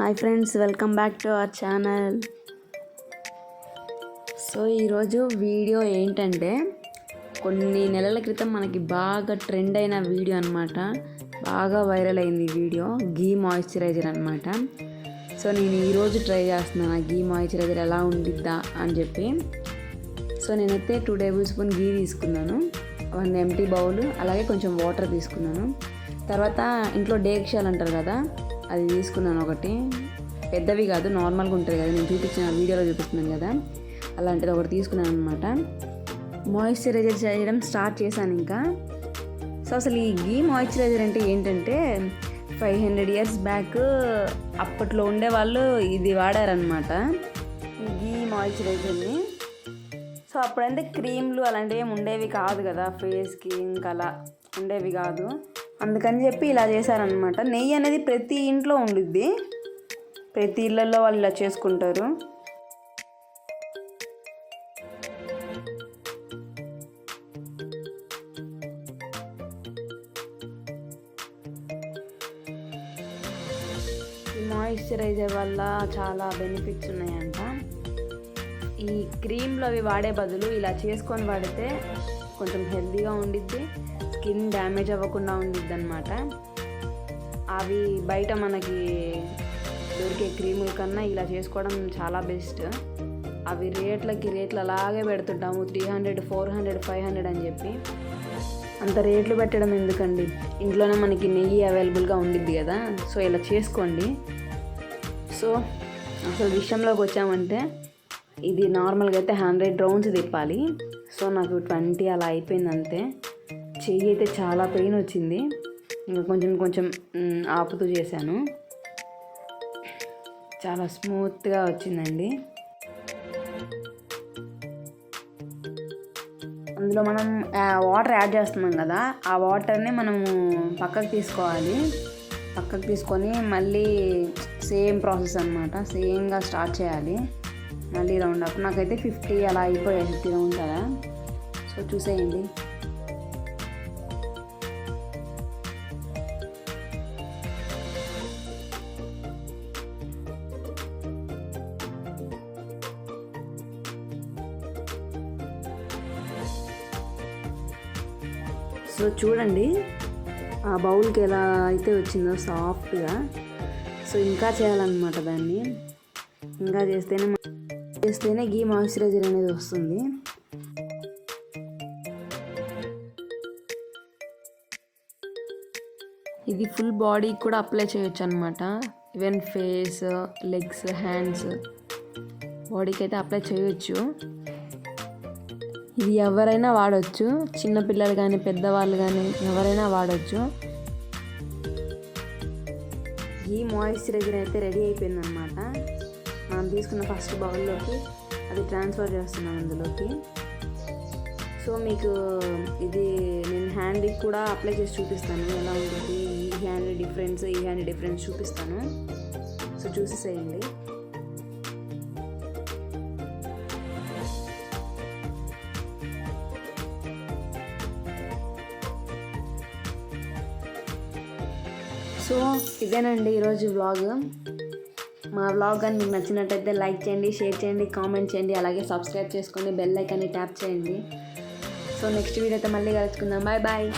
Hi friends welcome back to our channel. So ఈరోజు video ఏంటంటే కొన్ని నెలల క్రితం మనకి బాగా ట్రెండ్ అయిన వీడియో అనమాట బాగా వైరల్ అయింది ఈ వీడియో గీ మాయిశ్చరైజర్ అనమాట సో నేను ఈరోజు ట్రై చేస్తున్నాను ఆ గీ మాయిశ్చరైజర్ ఎలా ఉండిద్దా అని చెప్పి. సో నేనైతే టూ టేబుల్ స్పూన్ గీ తీసుకున్నాను వన్ ఎంటీ బౌల్ అలాగే కొంచెం వాటర్ తీసుకున్నాను. తర్వాత ఇంట్లో డేక్షాలు అంటారు కదా అది తీసుకున్నాను ఒకటి. పెద్దవి కాదు నార్మల్గా ఉంటుంది కదా నేను చూపించిన వీడియోలో చూపిస్తున్నాను కదా. అలాంటిది ఒకటి తీసుకున్నాను అనమాట మాయిశ్చరైజర్ చేయడం స్టార్ట్ చేశాను ఇంకా. సో అసలు ఈ గీ మాయిశ్చరైజర్ అంటే ఏంటంటే ఫైవ్ హండ్రెడ్ ఇయర్స్ బ్యాక్ అప్పట్లో ఉండే వాళ్ళు ఇది వాడారనమాట ఈ గీ మాయిశ్చరైజర్ని సో అప్పుడంటే క్రీమ్లు అలాంటివి ఏమి ఉండేవి కాదు కదా ఫేస్కి ఇంకా అలా ఉండేవి కాదు. అందుకని చెప్పి ఇలా చేశారనమాట నెయ్యి అనేది ప్రతి ఇంట్లో ఉండిద్ది. ప్రతి ఇళ్ళల్లో వాళ్ళు ఇలా చేసుకుంటారు. మాయిశ్చరైజర్ వల్ల చాలా బెనిఫిట్స్ ఉన్నాయంట. ఈ క్రీమ్లు అవి వాడే బదులు ఇలా చేసుకొని వాడితే హెల్తీగా ఉండిద్ది స్కిన్ డ్యామేజ్ అవ్వకుండా ఉండిద్ది అనమాట అవి బయట మనకి దొరికే క్రీముల కన్నా ఇలా చేసుకోవడం చాలా బెస్ట్. అవి రేట్లకి రేట్లు అలాగే పెడుతుంటాము three hundred four hundred five hundred అని చెప్పి. అంత రేట్లు పెట్టడం ఎందుకండి? ఇంట్లోనే మనకి నెయ్యి అవైలబుల్గా ఉండిద్ది కదా సో ఇలా చేసుకోండి. సో అసలు విషయంలోకి వచ్చామంటే ఇది నార్మల్గా అయితే హండ్రెడ్ రౌండ్స్ తిప్పాలి. సో నాకు ట్వంటీ అలా అయిపోయింది అంతే చెయ్యి అయితే చాలా పెయిన్ వచ్చింది. ఇంకా కొంచెం కొంచెం ఆపుతూ చేశాను. చాలా స్మూత్గా వచ్చిందండి. అందులో మనం వాటర్ యాడ్ చేస్తున్నాం కదా ఆ వాటర్ని మనము పక్కకు తీసుకోవాలి. పక్కకు తీసుకొని మళ్ళీ సేమ్ ప్రాసెస్ అనమాట సేమ్గా స్టార్ట్ చేయాలి. మళ్ళీ రౌండ్ అప్. నాకైతే ఫిఫ్టీ అలా అయిపోయాయి ఫిఫ్టీ రౌండ్ కదా. సో చూసేయండి. సో చూడండి ఆ బౌల్కి ఎలా అయితే వచ్చిందో సాఫ్ట్గా. సో ఇంకా చేయాలన్నమాట దాన్ని. ఇంకా చేస్తేనే చేస్తేనే గీ మాయిశ్చరైజర్ అనేది వస్తుంది. ఇది ఫుల్ బాడీకి కూడా అప్లై చేయొచ్చు అనమాట ఈవెన్ ఫేస్ లెగ్స్ హ్యాండ్స్ బాడీకి అయితే అప్లై చేయొచ్చు. ఇది ఎవరైనా వాడచ్చు. చిన్నపిల్లలు కానీ పెద్దవాళ్ళు కానీ ఎవరైనా వాడచ్చు. ఈ మాయిశ్చరైజర్ అయితే రెడీ అయిపోయింది అనమాట మనం తీసుకున్న ఫస్ట్ బౌల్లోకి అది ట్రాన్స్ఫర్ చేస్తున్నాం అందులోకి సో మీకు ఇది నేను హ్యాండ్కి కూడా అప్లై చేసి చూపిస్తాను. ఎలా ఉంటుంది ఈ హ్యాండ్ డిఫరెన్స్ ఈ హ్యాండ్ డిఫరెన్స్ చూపిస్తాను. సో చూసేసేయండి సో ఇదేనండి ఈరోజు వ్లాగ్ మా వ్లాగ్ కానీ మీకు నచ్చినట్టయితే లైక్ చేయండి షేర్ చేయండి కామెంట్ చేయండి అలాగే సబ్స్క్రైబ్ చేసుకోండి బెల్ ఐకాన్ని ట్యాప్ చేయండి. సో నెక్స్ట్ వీడియో అయితే మళ్ళీ కలుసుకుందాం. Bye bye